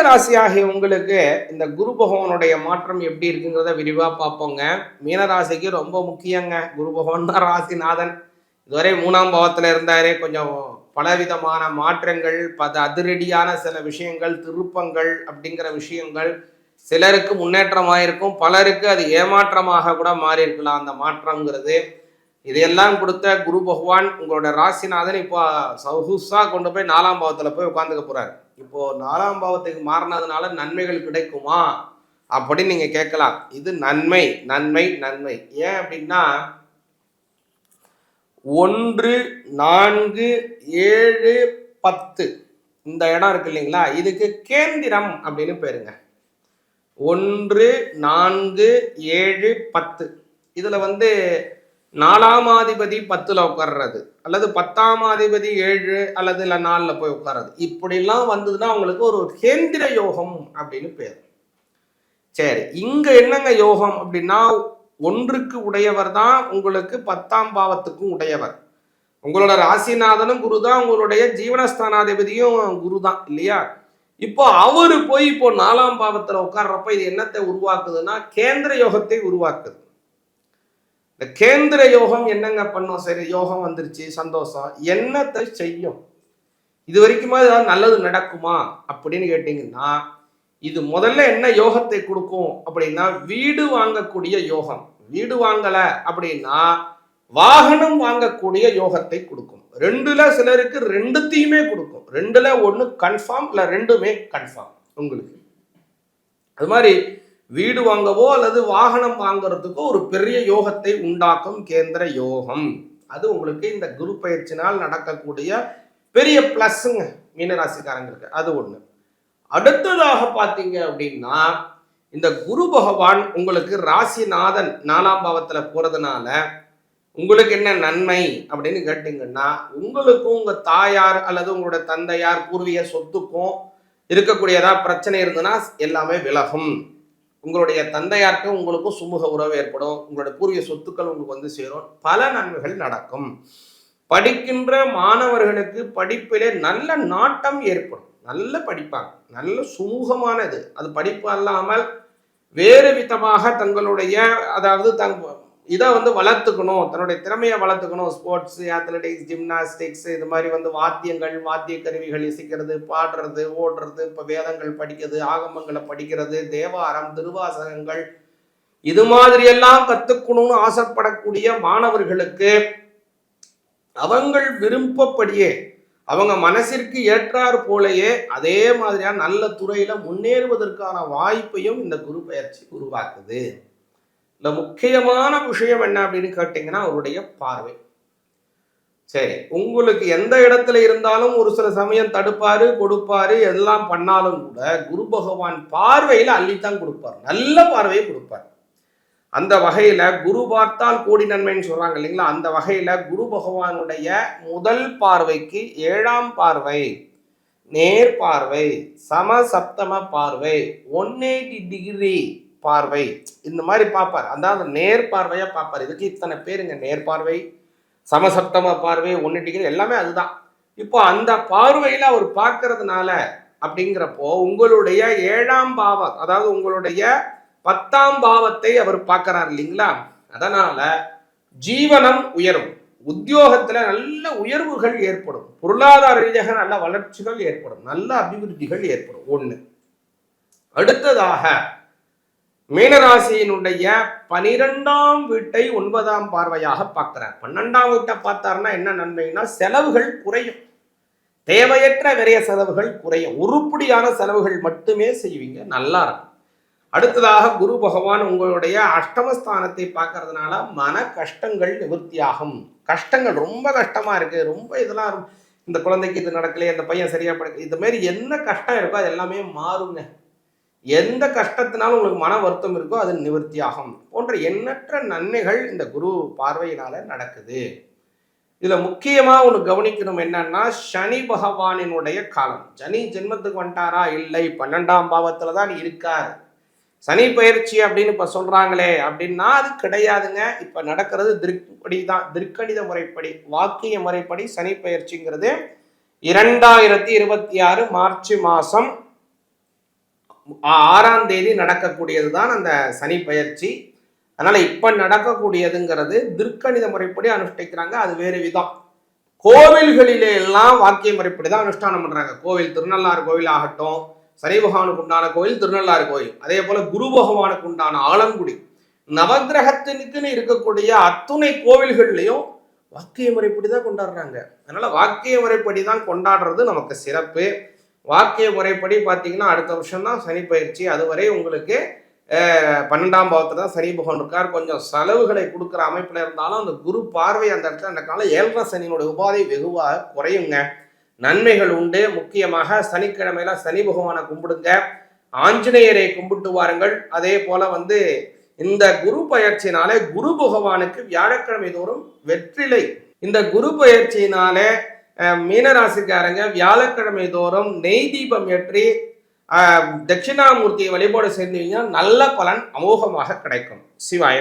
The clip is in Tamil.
மீனராசியாகிய உங்களுக்கு இந்த குரு பகவானுடைய மாற்றம் எப்படி இருக்குங்கிறத விரிவாக பார்ப்போங்க. மீனராசிக்கு ரொம்ப முக்கியங்க. குரு பகவான் தான் ராசிநாதன். இதுவரை மூணாம் பாவத்தில் இருந்தாரே. கொஞ்சம் பலவிதமான மாற்றங்கள் பல அதிரடியான சில விஷயங்கள் திருப்பங்கள் அப்படிங்கிற விஷயங்கள் சிலருக்கு முன்னேற்றமாக இருக்கும் பலருக்கு அது ஏமாற்றமாக கூட மாறி இருக்கலாம் அந்த மாற்றங்கிறது இதையெல்லாம் கொடுத்த குரு பகவான் உங்களோட ராசிநாதன் இப்போ சவுசா கொண்டு போய் நாலாம் பாவத்தில் போய் உட்காந்துக்க போகிறாரு இப்போ நாலாம் பாவத்துக்கு மாறினதுனால நன்மைகள் கிடைக்குமா? அப்படின்னு நீங்க கேட்கலாம். இது நன்மை நன்மை நன்மை. ஏன் அப்படின்னா ஒன்று நான்கு ஏழு பத்து. இந்த இடம் இருக்கு இல்லைங்களா? இதுக்கு கேந்திரம் அப்படின்னு பேருங்க. ஒன்று நான்கு ஏழு பத்து. இதுல வந்து நாலாம் அதிபதி பத்துல உட்கார்றது அல்லது பத்தாம் அதிபதி ஏழு அல்லது இல்லை நாலில் போய் உட்கார்றது. இப்படிலாம் வந்ததுன்னா அவங்களுக்கு ஒரு கேந்திர யோகம் அப்படின்னு பேர். சரி இங்க என்னங்க யோகம் அப்படின்னா ஒன்றுக்கு உடையவர் தான் உங்களுக்கு பத்தாம் பாவத்துக்கும் உடையவர். உங்களோட ராசிநாதனும் குரு தான் உங்களுடைய ஜீவனஸ்தானாதிபதியும் குரு தான் இல்லையா? இப்போ அவரு போய் இப்போ நாலாம் பாவத்தில் உட்கார்றப்ப இது என்னத்தை உருவாக்குதுன்னா கேந்திர யோகத்தை உருவாக்குது. இந்த கேந்திர யோகம் என்னங்க பண்ணும்? சரி யோகம் வந்துருச்சு சந்தோஷம். என்னத்தை செய்யும்? இது வரைக்குமா ஏதாவது நல்லது நடக்குமா? அப்படின்னு கேட்டீங்கன்னா இது முதல்ல என்ன யோகத்தை கொடுக்கும் அப்படின்னா வீடு வாங்கக்கூடிய யோகம். வீடு வாங்கல அப்படின்னா வாகனம் வாங்கக்கூடிய யோகத்தை கொடுக்கும். ரெண்டுல சிலருக்கு ரெண்டுத்தையுமே கொடுக்கும். ரெண்டுல ஒன்று கன்ஃபார்ம் இல்லை ரெண்டுமே கன்ஃபார்ம் உங்களுக்கு. அது மாதிரி வீடு வாங்கவோ அல்லது வாகனம் வாங்குறதுக்கோ ஒரு பெரிய யோகத்தை உண்டாக்கும் கேந்திர யோகம். அது உங்களுக்கு இந்த குரு பயிற்சினால் நடக்கக்கூடிய பெரிய பிளஸ்ஸுங்க மீனராசிக்காரங்களுக்கு அது ஒண்ணு. அடுத்ததாக பார்த்தீங்க அப்படின்னா இந்த குரு பகவான் உங்களுக்கு ராசிநாதன் நாலாம் பாவத்துல போறதுனால உங்களுக்கு என்ன நன்மை அப்படின்னு கேட்டீங்கன்னா உங்களுக்கும் உங்க தாயார் அல்லது உங்களோட தந்தையார் பூர்வீக சொத்துக்கும் இருக்கக்கூடிய பிரச்சனை இருந்ததுன்னா எல்லாமே விலகும். உங்களுடைய தந்தையாருக்கும் உங்களுக்கும் சுமூக உறவு ஏற்படும். உங்களுடைய பூர்வீக சொத்துக்கள் உங்களுக்கு வந்து சேரும். பல நன்மைகள் நடக்கும். படிக்கின்ற மாணவர்களுக்கு படிப்பிலே நல்ல நாட்டம் ஏற்படும். நல்ல படிப்பாங்க. நல்ல சுமூகமானது. அது படிப்பு அல்லாமல் வேறு விதமாக தங்களுடைய அதாவது தங்க இதை வந்து வளர்த்துக்கணும் தன்னுடைய திறமையை வளர்த்துக்கணும். ஸ்போர்ட்ஸ் அத்லெட்டிக்ஸ் ஜிம்னாஸ்டிக்ஸ் இது மாதிரி வந்து வாத்தியங்கள் வாத்திய கருவிகள் இசைக்கிறது பாடுறது ஓடுறது இப்போ வேதங்கள் படிக்கிறது ஆகமங்களை படிக்கிறது தேவாரம் திருவாசகங்கள். இது மாதிரியெல்லாம் கற்றுக்கணும்னு ஆசைப்படக்கூடிய மாணவர்களுக்கு அவங்கள் விருப்பப்படியே அவங்க மனசிற்கு ஏற்றார் போலயே அதே மாதிரியான நல்ல துறையில முன்னேறுவதற்கான வாய்ப்பையும் இந்த குரு பயிற்சி உருவாக்குது. இந்த முக்கியமான விஷயம் என்ன அப்படின்னு கேட்டீங்கன்னா அவருடைய பார்வை. சரி உங்களுக்கு எந்த இடத்துல இருந்தாலும் ஒரு சில சமயம் தடுப்பாரு கொடுப்பாரு எல்லாம் பண்ணாலும் கூட குரு பகவான் பார்வையில அள்ளித்தான் கொடுப்பார். நல்ல பார்வையை கொடுப்பார். அந்த வகையில குரு பார்த்தால் கோடி நன்மைன்னு சொல்றாங்க இல்லைங்களா? அந்த வகையில குரு பகவானுடைய முதல் பார்வைக்கு ஏழாம் பார்வை நேர் பார்வை சம சப்தம பார்வை ஒன் எயிட்டி டிகிரி பார்வை. இந்த மாதிரி பார்ப்பார். அதாவது நேர் பார்வையா பார்ப்பார். இதுக்கு இத்தனை பேருங்க. நேர் பார்வை சமசப்தம பார்வை ஒன்று டிகிரி எல்லாமே அதுதான். இப்போ அந்த பார்வையில் அவர் பார்க்கறதுனால அப்படிங்கிறப்போ உங்களுடைய ஏழாம் பாவம் அதாவது உங்களுடைய பத்தாம் பாவத்தை அவர் பார்க்கறார் இல்லைங்களா? அதனால ஜீவனம் உயரும். உத்தியோகத்தில் நல்ல உயர்வுகள் ஏற்படும். பொருளாதார ரீதியாக நல்ல வளர்ச்சிகள் ஏற்படும். நல்ல அபிவிருத்திகள் ஏற்படும். ஒன்று அடுத்ததாக மீனராசியினுடைய பனிரெண்டாம் வீட்டை ஒன்பதாம் பார்வையாக பார்க்கிறார். பன்னெண்டாம் வீட்டை பார்த்தாருன்னா என்ன நன்மைன்னா செலவுகள் குறையும். தேவையற்ற விரைய செலவுகள் குறையும். உருப்படியான செலவுகள் மட்டுமே செய்வீங்க நல்லா இருக்கும். அடுத்ததாக குரு பகவான் உங்களுடைய அஷ்டமஸ்தானத்தை பார்க்கறதுனால மன கஷ்டங்கள் நிவர்த்தியாகும். கஷ்டங்கள் ரொம்ப கஷ்டமா இருக்கு. ரொம்ப இதெல்லாம் இந்த குழந்தைக்கு இது நடக்கலையே அந்த பையன் சரியா படுக்க இது மாதிரி என்ன கஷ்டம் இருக்கோ அது எல்லாமே மாறுங்க. எந்த கஷ்டத்தினாலும் உங்களுக்கு மன வருத்தம் இருக்கோ அது நிவர்த்தியாகும் போன்ற எண்ணற்ற நன்மைகள் இந்த குரு பார்வையினால நடக்குது. இதுல முக்கியமா ஒன்று கவனிக்கணும் என்னன்னா சனி பகவானினுடைய காலம். சனி ஜென்மத்துக்கு வந்துட்டாரா? இல்லை. பன்னெண்டாம் பாவத்துல தான் இருக்கார். சனி பயிற்சி அப்படின்னு இப்ப சொல்றாங்களே அப்படின்னா அது கிடையாதுங்க. இப்ப நடக்கிறது திருப்படி தான் திருக்கணித முறைப்படி வாக்கிய முறைப்படி சனி பயிற்சிங்கிறது இரண்டாயிரத்தி இருபத்தி ஆறு மார்ச் மாசம் ஆறாம் தேதி நடக்கக்கூடியது தான் அந்த சனி பயிற்சி. அதனால் இப்போ நடக்கக்கூடியதுங்கிறது திருக்கணித முறைப்படி அனுஷ்டிக்கிறாங்க. அது வேறு விதம். கோவில்களிலே எல்லாம் வாக்கிய முறைப்படி தான் அனுஷ்டானம் பண்ணுறாங்க கோவில் திருநள்ளாறு கோவில் ஆகட்டும் சனி பகவானுக்கு உண்டான கோவில் திருநள்ளாறு கோவில். அதே போல் குரு பகவானுக்கு உண்டான ஆலங்குடி. நவகிரகத்தினுக்குன்னு இருக்கக்கூடிய அத்துணை கோவில்கள்லையும் வாக்கிய முறைப்படி தான் கொண்டாடுறாங்க. அதனால வாக்கிய முறைப்படி தான் கொண்டாடுறது நமக்கு சிறப்பு. வாக்கிய முறைப்படி பார்த்தீங்கன்னா அடுத்த வருஷம் தான் சனி பயிற்சி. அதுவரை உங்களுக்கு பன்னெண்டாம் பாவத்தில் தான் சனி பகவான் இருக்கார். கொஞ்சம் செலவுகளை கொடுக்குற அமைப்பில் இருந்தாலும் அந்த குரு பார்வை அந்த இடத்துல அந்த காலம் ஏழரை சனியினுடைய உபாதை வெகுவாக குறையுங்க. நன்மைகள் உண்டு. முக்கியமாக சனிக்கிழமையில சனி பகவானை கும்பிடுங்க. ஆஞ்சநேயரை கும்பிட்டு வாருங்கள். அதே போல வந்து இந்த குரு பயிற்சியினாலே குரு பகவானுக்கு வியாழக்கிழமை தோறும் வெற்றிலை. இந்த குரு பயிற்சியினாலே மீனராசிக்காரங்க வியாழக்கிழமை தோறும் நெய் தீபம் ஏற்றி தட்சிணாமூர்த்தியை வழிபாடு செய்தீங்கன்னா நல்ல பலன் அமோகமாக கிடைக்கும். சிவாய